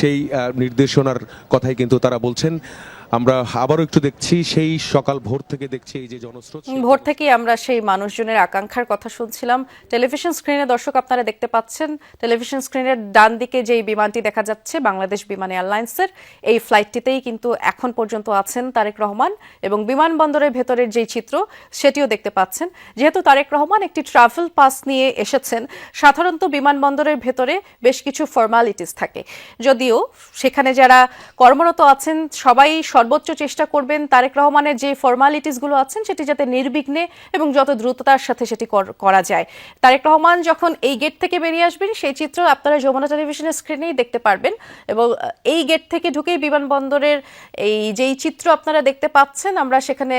সেই নির্দেশনার কথাই কিন্তু তারা বলছেন। আমরা আবারও একটু দেখছি, সেই সকাল ভোর থেকে দেখছি এই যে জনস্রোত ভোর থেকেই আমরা সেই মানুষজনের আকাঙ্ক্ষার কথা শুনছিলাম। টেলিভিশন স্ক্রিনে দর্শক আপনারা দেখতে পাচ্ছেন, টেলিভিশন স্ক্রিনের ডান দিকে যেই বিমানটি দেখা যাচ্ছে, বাংলাদেশ বিমান এয়ারলাইন্সের, এই ফ্লাইটটিতেই কিন্তু এখন পর্যন্ত আছেন তারেক রহমান এবং বিমানবন্দরের ভেতরের যেই চিত্র, সেটিও দেখতে পাচ্ছেন। যেহেতু তারেক রহমান একটি ট্রাভেল পাস নিয়ে এসেছেন, সাধারণত বিমানবন্দরের ভেতরে বেশ কিছু ফর্মালিটিস থাকে। যদিও সেখানে যারা কর্মরত আছেন, সবাই সর্বোচ্চ চেষ্টা করবেন তারেক রহমানের যে ফর্মালিটিসগুলো আছেন, সেটি যাতে নির্বিঘ্নে এবং যত দ্রুততার সাথে সেটি কর- যায়। তারেক রহমান যখন এই গেট থেকে বেরিয়ে আসবেন, সেই চিত্র আপনারা যমুনা টেলিভিশনের স্ক্রিনেই দেখতে পারবেন এবং এই গেট থেকে ঢুকেই বিমানবন্দরের এই যেই চিত্র আপনারা দেখতে পাচ্ছেন, আমরা সেখানে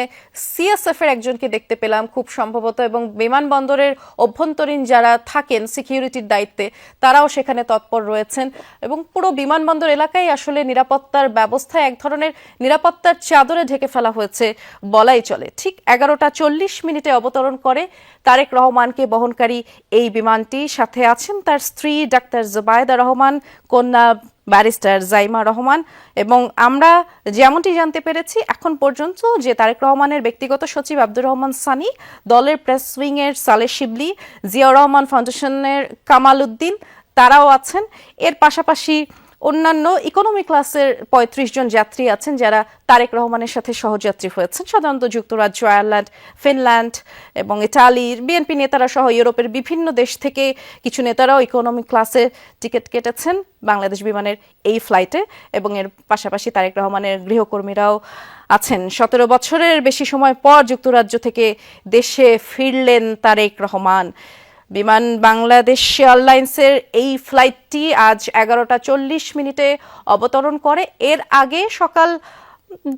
সিএসএফ এর একজনকে দেখতে পেলাম খুব সম্ভবত এবং বিমানবন্দরের অভ্যন্তরীণ যারা থাকেন সিকিউরিটির দায়িত্বে, তারাও সেখানে তৎপর রয়েছেন এবং পুরো বিমানবন্দর এলাকায় আসলে নিরাপত্তার ব্যবস্থা এক ধরনের নিরাপত্তার চাদরে ঢেকে ফেলা হয়েছে, বলাই চলে। ঠিক এগারোটা চল্লিশ মিনিটে অবতরণ করে তারেক রহমানকে বহনকারী এই বিমানটি। সাথে আছেন তার স্ত্রী ডাক্তার জুবায়দা রহমান, কন্যা ব্যারিস্টার জাইমা রহমান এবং আমরা যেমনটি জানতে পেরেছি, এখন পর্যন্ত যে তারেক রহমানের ব্যক্তিগত সচিব আব্দুর রহমান সানি, দলের প্রেস উইংয়ের সালে শিবলি, জিয়াউর রহমান ফাউন্ডেশনের কামাল উদ্দিন, তারাও আছেন। এর পাশাপাশি অন্যান্য ইকোনমি ক্লাসের পঁয়ত্রিশ জন যাত্রী আছেন যারা তারেক রহমানের সাথে সহযাত্রী হয়েছেন। সাধারণত যুক্তরাজ্য, আয়ারল্যান্ড, ফিনল্যান্ড এবং ইটালির বিএনপি নেতারা সহ ইউরোপের বিভিন্ন দেশ থেকে কিছু নেতারাও ইকোনমি ক্লাসে টিকিট কেটেছেন বাংলাদেশ বিমানের এই ফ্লাইটে এবং এর পাশাপাশি তারেক রহমানের গৃহকর্মীরাও আছেন। সতেরো বছরের বেশি সময় পর যুক্তরাজ্য থেকে দেশে ফিরলেন তারেক রহমান। বিমান বাংলাদেশ এয়ারলাইন্সের এই ফ্লাইটটি আজ এগারোটা চল্লিশ মিনিটে অবতরণ করে। এর আগে সকাল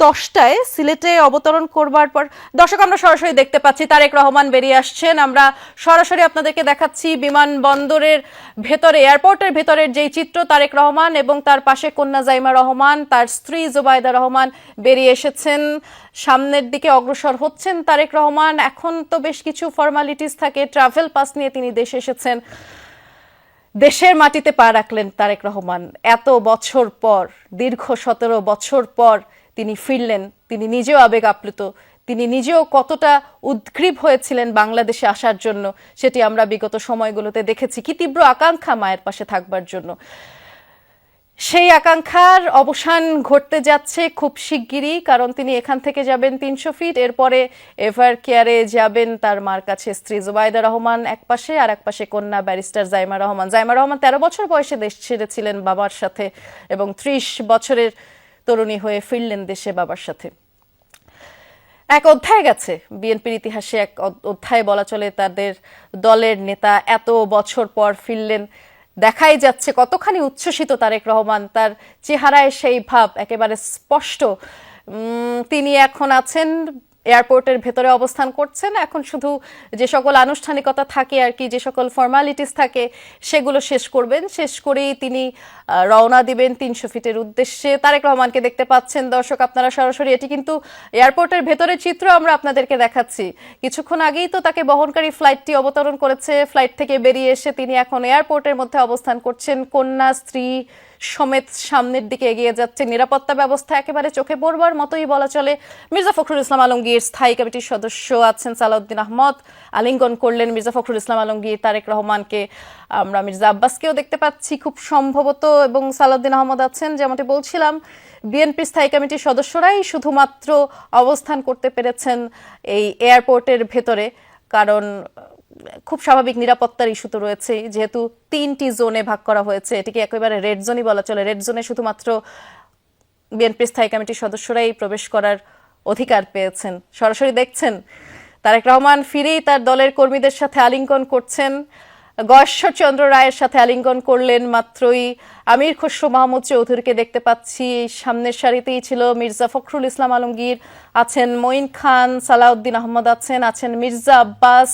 দশটায় সিলেটে অবতরণ করবার পর দর্শক, আমরা সরাসরি দেখতে পাচ্ছি, তারেক রহমান বেরিয়ে আসছেন। আমরা সরাসরি আপনাদেরকে দেখাচ্ছি বিমানবন্দরের ভেতরে, এয়ারপোর্টের ভেতরের যেই চিত্র, তারেক রহমান এবং তার পাশে কন্যা জাইমা রহমান, তার স্ত্রী জুবাইদা রহমান বেরিয়ে এসেছেন। সামনের দিকে অগ্রসর হচ্ছেন তারেক রহমান। এখন তো বেশ কিছু ফর্মালিটিস থাকে ট্রাভেল পাস নিয়ে তিনি দেশে এসেছেন। দেশের মাটিতে পা রাখলেন তারেক রহমান। এত বছর পর, দীর্ঘ সতেরো বছর পর তিনি ফিরলেন, তিনি নিজেও আবেগ আপ্লুত, তিনি নিজেও কতটা উদ্গ্রীব হয়েছিলেন বাংলাদেশে আসার জন্য, সেটি আমরা বিগত সময়গুলোতে দেখেছি। কি তীব্র আকাঙ্ক্ষা মায়ের পাশে থাকবার জন্য। সেই আকাঙ্ক্ষার অবসান ঘটতে যাচ্ছে খুব শিগগিরই, কারণ তিনি এখান থেকে যাবেন তিনশো ফিট, এরপরে এভার কেয়ারে যাবেন তার মার কাছে স্ত্রী জুবাইদা রহমান এক পাশে আর এক পাশে কন্যা ব্যারিস্টার জাইমা রহমান। জাইমা রহমান তেরো বছর বয়সে দেশ ছেড়েছিলেন বাবার সাথে এবং ত্রিশ বছরের তরুণী হয়ে ফিরলেন দেশে বাবার সাথে। এক অধ্যায় গেছে। বিএনপির ইতিহাসে এক অধ্যায় বলা চলে তাদের দলের নেতা এত বছর পর ফিরলেন। দেখাই যাচ্ছে কতখানি উচ্ছ্বসিত তারেক রহমান। তার চেহারায় সেই ভাব একেবারে স্পষ্ট। তিনি এখন আছেন এয়ারপোর্টের ভেতরে অবস্থান করছেন। এখন শুধু যে সকল আনুষ্ঠানিকতা থাকে আর কি, যে সকল ফর্মালিটিস থাকে, সেগুলো শেষ করবেন। শেষ করেই তিনি রওনা দিবেন তিনশো ফিটের উদ্দেশ্যে। তারেক রহমানকে দেখতে পাচ্ছেন। দর্শক, আপনারা সরাসরি এটি কিন্তু এয়ারপোর্টের ভেতরের চিত্র আমরা আপনাদেরকে দেখাচ্ছি। কিছুক্ষণ আগেই তো তাকে বহনকারী ফ্লাইটটি অবতরণ করেছে। ফ্লাইট থেকে বেরিয়ে এসে তিনি এখন এয়ারপোর্টের মধ্যে অবস্থান করছেন। কন্যা, স্ত্রী সমেত সামনের দিকে এগিয়ে যাচ্ছে নিরাপত্তা ব্যবস্থা একেবারে চোখে পড়বার মতোই বলা চলে মির্জা ফখরুল ইসলাম আলমগীর। স্থায়ী কমিটির সদস্য আছেন সালাউদ্দিন আহমদ। আলিঙ্গন করলেন মির্জা ফখরুল ইসলাম আলমগীর, তারেক রহমানকে। আমরা মির্জা আব্বাসকেও দেখতে পাচ্ছি খুব সম্ভবত এবং সালাউদ্দিন আহমদ আছেন, যেমনটি বলছিলাম। বিএনপি স্থায়ী কমিটির সদস্যরাই শুধুমাত্র অবস্থান করতে পেরেছেন এই এয়ারপোর্টের ভেতরে। কারণ, খুব স্বাভাবিক নিরাপত্তার ইস্যু তো রয়েছে যেহেতু তিনটি জোনে ভাগ করা হয়েছে, এটিকে একেবারে রেড জোনই বলা চলে। রেড জোনে শুধুমাত্র বিএনপি স্থায়ী কমিটির সদস্যরাই প্রবেশ করার অধিকার পেয়েছেন। সরাসরি দেখছেন, তারেক রহমান ফিরেই তার দলের কর্মীদের সাথে আলিঙ্গন করছেন। গয়েশ্বরচন্দ্র রায়ের সাথে আলিঙ্গন করলেন মাত্রই আমির খসরু মাহমুদ চৌধুরীকে দেখতে পাচ্ছি। সামনের সারিতেই ছিল মির্জা ফখরুল ইসলাম আলমগীর, আছেন মঈন খান, সালাউদ্দিন আহমদ আছেন আছেন মির্জা আব্বাস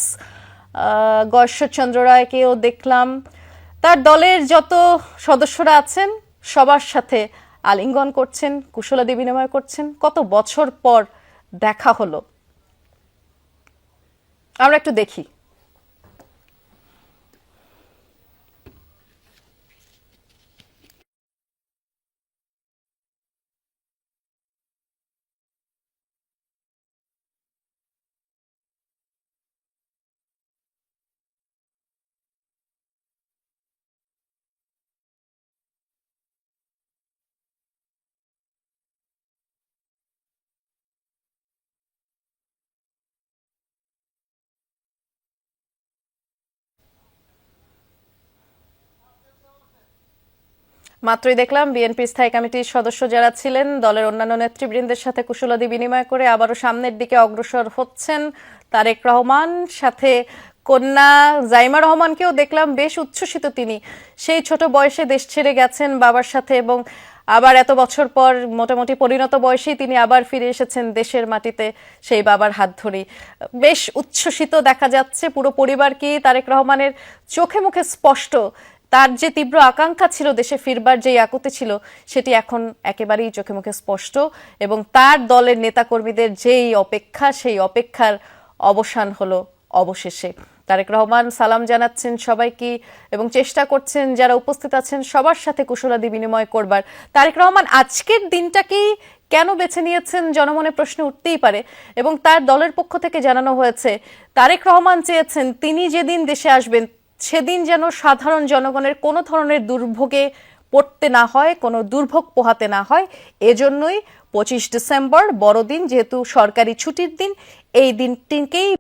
গয়েশ্বরচন্দ্র রায়কেও দেখলাম। তার দলের যত সদস্যরা আছেন, সবার সাথে আলিঙ্গন করছেন কুশলাদি বিনিময় করছেন। কত বছর পর দেখা হলো? আমরা একটু দেখি। মাত্রই দেখলাম বিএনপি স্থায়ী কমিটির সদস্য যারা ছিলেন, দলের অন্যান্য নেতৃবৃন্দের সাথে কুশলাদি বিনিময় করে আবারও সামনের দিকে অগ্রসর হচ্ছেন তারেক রহমান। সাথে কন্যা জাইমা রহমানকেও দেখলাম বেশ উচ্ছ্বসিত তিনি। সেই ছোট বয়সে দেশ ছেড়ে গেছেন বাবার সাথে এবং আবার এত বছর পর মোটামুটি পরিণত বয়সেই তিনি আবার ফিরে এসেছেন দেশের মাটিতে সেই বাবার হাত ধরেই। বেশ উচ্ছ্বসিত দেখা যাচ্ছে পুরো পরিবারকেই তারেক রহমানের চোখে মুখে স্পষ্ট তার যে তীব্র আকাঙ্ক্ষা ছিল দেশে ফিরবার যেই আকুতি ছিল, সেটি এখন একেবারেই চোখে মুখে স্পষ্ট এবং তার দলের নেতাকর্মীদের যেই অপেক্ষা, সেই অপেক্ষার অবসান হলো অবশেষে। তারেক রহমান সালাম জানাচ্ছেন সবাইকে এবং চেষ্টা করছেন যারা উপস্থিত আছেন সবার সাথে কুশলাদি বিনিময় করবার। তারেক রহমান, আজকের দিনটাকেই কেন বেছে নিয়েছেন জনমনে প্রশ্ন উঠতেই পারে এবং তার দলের পক্ষ থেকে জানানো হয়েছে, তারেক রহমান চেয়েছেন তিনি যেদিন দেশে আসবেন সেদিন যেন সাধারণ জনগণের কোনো ধরনের দুর্ভোগে পড়তে না হয়, কোনো দুর্ভোগ পোহাতে না হয়, এজন্যই পঁচিশ ডিসেম্বর বড়দিন, যেহেতু সরকারি ছুটির দিন, এই দিনটিকেই